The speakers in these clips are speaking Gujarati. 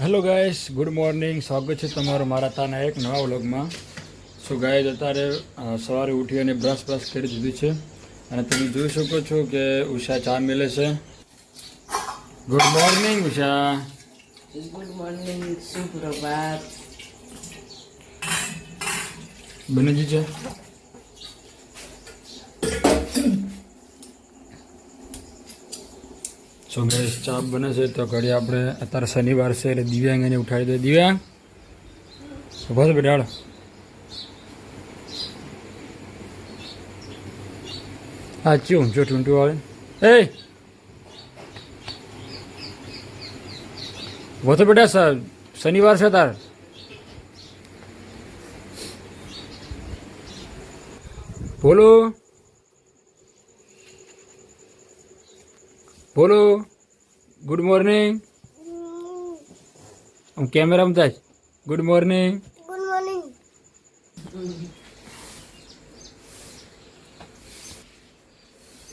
હેલો ગાઈસ ગુડ મોર્નિંગ સ્વાગત છે તમારું મારા તાના એક નવા વ્લોગમાં. સો ગાઈઝ અત્યારે સવારે ઉઠી અને બ્રશ બ્રશ કરી દીધી છે. અને તમે જોઈ શકો છો કે ઉષા ચા મેલે છે. Good morning Usha. Good morning સુપ્રભાત. બનેજી છે સો ગાઈસ ચા બને છે તો ઘડી આપણે અત્યારે શનિવાર છે એટલે દિવ્યાંગ એને ઉઠાડી દે. દિવ્યાંગ? ઊભો બેટા, હાલો. હા, ચિયું, જો આવે. એ વધો બેટા સર શનિવાર છે તાર. બોલો. બોલો. ગુડ મોર્નિંગ આમ કેમેરામાં થાય ગુડ મોર્નિંગ ગુડ મોર્નિંગ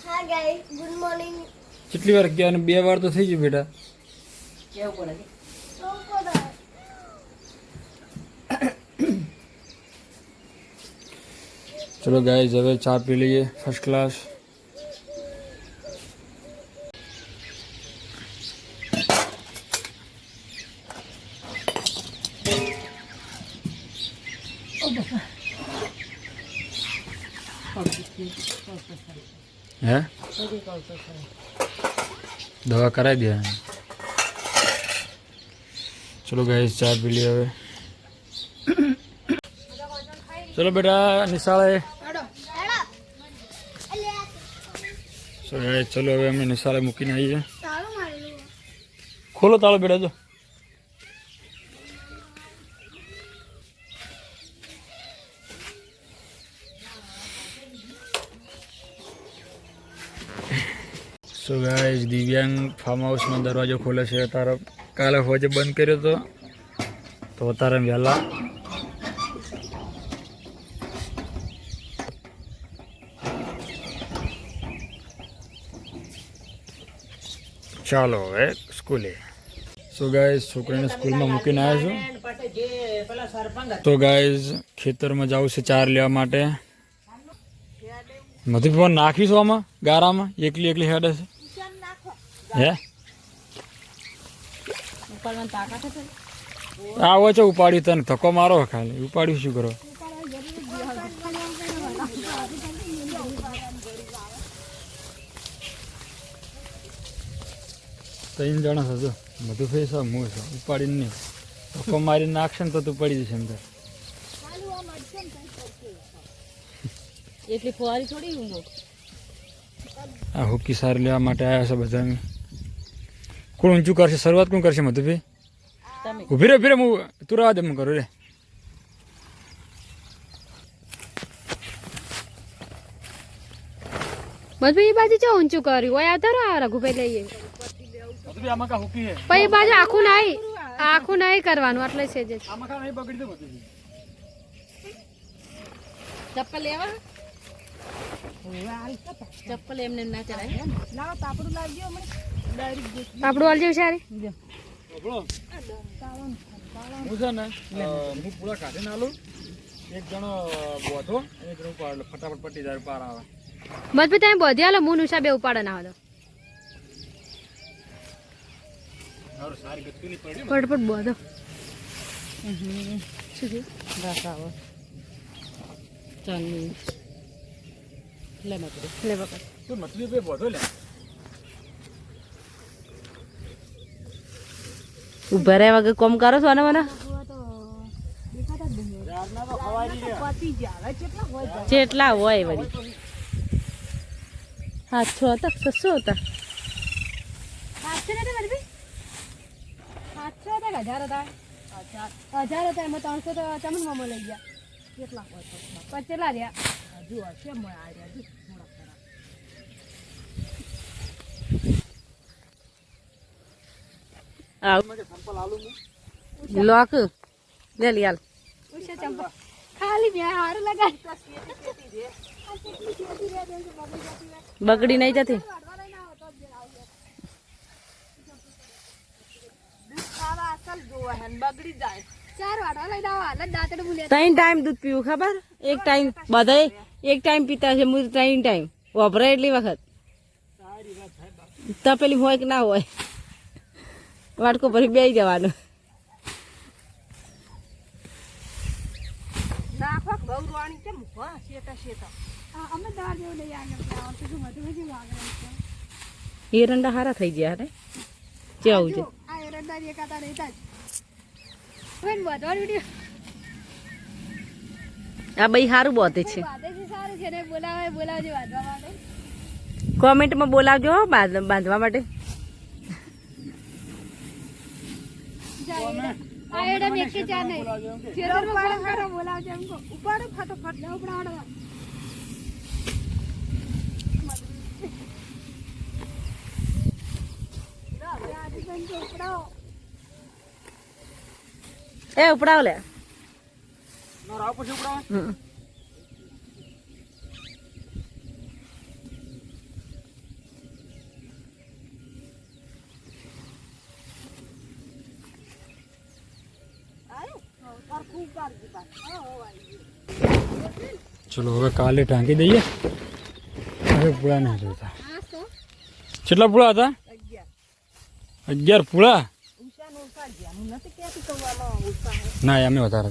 હા ગાઈસ ગુડ મોર્નિંગ કેટલી વાર ગયા અને બે વાર તો થઈ ગયું બેટા કેવું પડે સો કોડા ચલો ગાઈઝ હવે ચા પી લઈએ ફર્સ્ટ ક્લાસ હે? દવા કરાવી દે ચલો ગાઈઝ ચા પી લઈએ હવે. ચલો બેટા નિશાળે. ચલો હવે અમે નિશાળે મૂકીને આવીએ. ખોલો તાળો બેટા જો સો ગાઈઝ દિવ્યાંગ ફાર્મ હાઉસનો દરવાજો ખોલે છે. તારે કાલે હોજે બંધ કર્યો હતો તો અત્યારે વહેલા ચાલો હવે સ્કૂલે. સો ગાઈઝ છોકરાને સ્કૂલમાં મૂકીને આવ્યા છું. તો ગાઈઝ ખેતરમાં જવું છે ચાર લેવા માટે. નથી પણ નાખીશું આમાં ગારામાં? એકલી એકલી હેડે છે. હે? આવો છો ઉપાડ્યું તને ધક્કો મારો ખાલી. ઉપાડ્યું શું કરો? ત્રણ જણા થજો બધું ફેસ હું છે. ઉપાડીને નહીં. ધક્કો મારીને નાખશે ને તો તું પડી જશે અંદર એટલી ફુવારી થોડી હું આ હુકી સાર લેવા માટે આવ્યા છે બધા. કોણ ઊંચું કરશે? શરૂઆત કોણ કરશે મધુભાઈ? ઊભી રે ઊભી રે હું તું દે હું કરું રે મધુભાઈ એ બાજુ ચો ઊંચું કર્યું. ઓય આવતા રહો રઘુભાઈ લઈએ પછી એ બાજુ આખું નાઈ આખું નાઈ કરવાનું એટલે છે જે. ચપ્પલ લેવા? ચપ્પલ એમને ના ચડાય. આપણું હાલ જેવું સારી હું છે ને હું પૂરા કાઢીને આલું. એક જણો બોધો અને એક જણો ઉપાડ ફટાફટ પટી જાય પાર આવે. મતલબ તમે બોધી હાલો હું નુસા બે ઉપાડે ના હતો ફટફટ બધો. શું થયું? બસ આવો ચાલની લે મતરી. લે પકડ તું મતલી બે બોધો લે. ઊભા રહ્યા વગર કોમ કરો છો મને? જેટલા હોય વળી. છો હતા સસો હતા સાતસો હતા હજાર હતા હજાર હતા એમાં ત્રણસો તો ચમન મામો લઈ ગયા કેટલા પચેલા રહ્યા? હજુ હશે મોય આ રહ્યા હજુ થોડાક ખરા લોક લે લી હાલ ઉષા ચંપા ખાલી બે હાર લગાડી બગડી નહીં જતી ખાવા ચાર વાટવા લઈને આવો હાલ જ દાંતડું બોલે ત્રણ ટાઈમ દૂધ પીવું ખબર એક ટાઈમ બધાય એક ટાઈમ પીતા છે હું ત્રણ ટાઈમ વપરાય એટલી વખત તપેલી હોય કે ના હોય વાટકો ભરી બે જવાનું. એરંડા હારા થઈ ગયા ને કેવું છે? આ બઈ સારું બોતે છે. સારું છે ને બોલાવે બોલાવજે કોમેન્ટમાં બોલાવજો બાંધવા માટે. આ એડા કે ચા નહીં. ખેતરમાં ફોન કરો. બોલાવજે એમ ઉપાડો ફટાફટ લે ઉપડાડો એ ઉપડાવ લે. રાવ પછી ઉપડાવ? હમ. ચલો હવે કાલે ટાંકી દઈએ હવે પૂળા ના જોતા કેટલા પૂળા હતા અગિયાર પૂળા ના અમે વધારે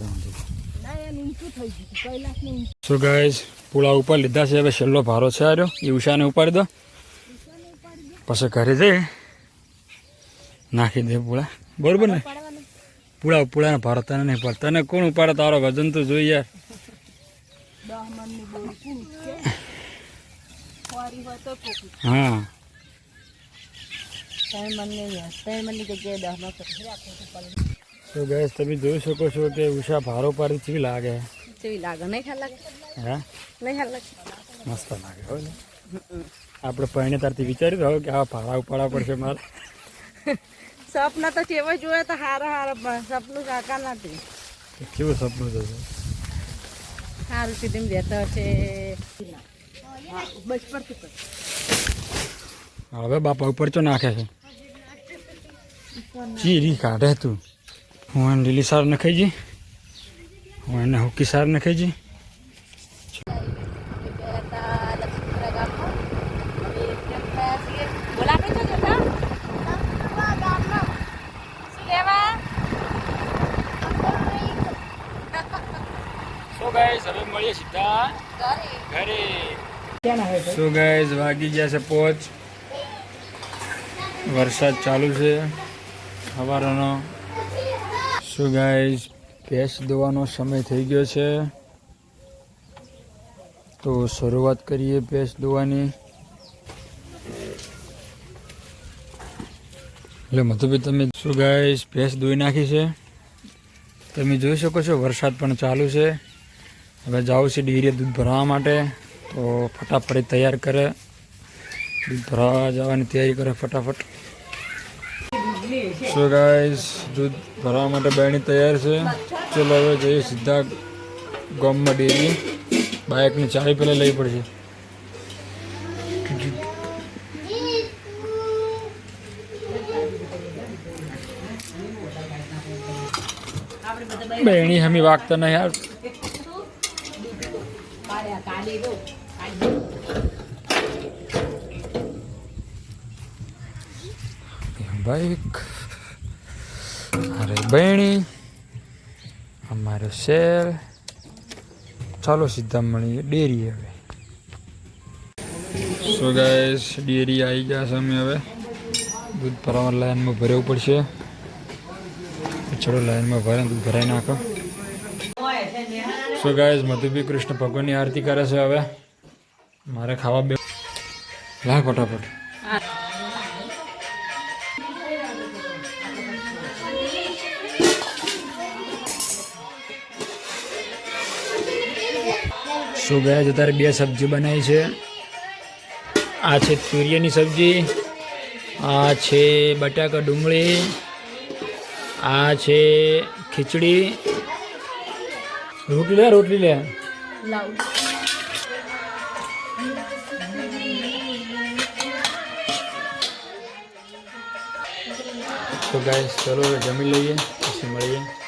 સો ગાઈઝ પૂળા ઉપર લીધા છે હવે છેલ્લો ભારો છે આ રહ્યો એ ઉષાને ઉપાડી દો પછી ઘરે જઈ નાખી દે પૂળા બરોબર ને પૂળા પૂળાને ભારત નહીં પડતા. તને કોણ ઉપાડે? તારો વજન તો જોઈ યાર. હા. તો ગેસ તમે જોઈ શકો છો કે ઉષા ભારો પાડી ચીવી લાગે? ચીવી લાગે? નહીં ખ્યાલ લાગે? હા? નહીં ખ્યાલ લાગે? મસ્ત લાગે હોય ને? આપણે પહેણે તારથી વિચાર્યું હવે કે આ ભાડા ઉપાડવા પડશે મારે. સપના તો કેવા જોયે તો હારા હારા પણ સપનું કાકા નથી. કેવું સપનું થશે સારું સીધી બેઠા છે. હવે બાપા ઉપર ચો નાખે છે? ચીરી કાઢે તું. હું એને લીલી સાર નખાઈ જી હું એને હુકી સાર નખાઈ જી બોલાવે છે જોતા શું લેવા સો ગાઈસ હવે સો ગાઈસ વાગી ગયા છે પોચ. વરસાદ ચાલુ છે સવારનો શું ગાઈઝ ભેંસ દોવાનો સમય થઈ ગયો છે. તો શરૂઆત કરીએ ભેંસ દોવાની. એટલે મધુભાઈ, તમે શું ગાઈસ ભેંસ દોઈ નાખી છે. તમે જોઈ શકો છો, વરસાદ પણ ચાલુ છે. હવે જાઉં છે ડેરીએ દૂધ ભરવા માટે. તો ફટાફટ તૈયાર કરે. દૂધ ભરાવા જવાની તૈયારી કરે ફટાફટ. સો ગાઈસ દૂધ ભરવા માટે બેની તૈયાર છે. ચલો હવે જઈએ સીધા ગામમાં ડેરી બાઇકની ચાવી પહેલાં લઈ પડશે. બેણી હમી વાગતા નહીં યાર. બાઈક. અરે બહેણી અમારો શેર. ચાલો સીધા મળીએ ડેરી હવે. સો ગાઈસ ડેરી આવી ગયા છે અમે હવે. દૂધ ભરાવા લાઈનમાં ભરવું પડશે. ચડો લાઈનમાં ભરે દૂધ ભરાઈ નાખો. સો ગાઈસ મધુબી કૃષ્ણ ભગવાનની આરતી કરે છે હવે. મારે ખાવા બે લાખ ફટાફટ. શું ગયા છે તારે બે સબ્જી બનાવી છે. આ છે તુરિયાની સબ્જી, આ છે બટાકા ડુંગળી, આ છે ખીચડી રોટલી લે રોટલી લે. તો ગાઈસ ચલો હવે જમી લઈએ પછી મળીએ.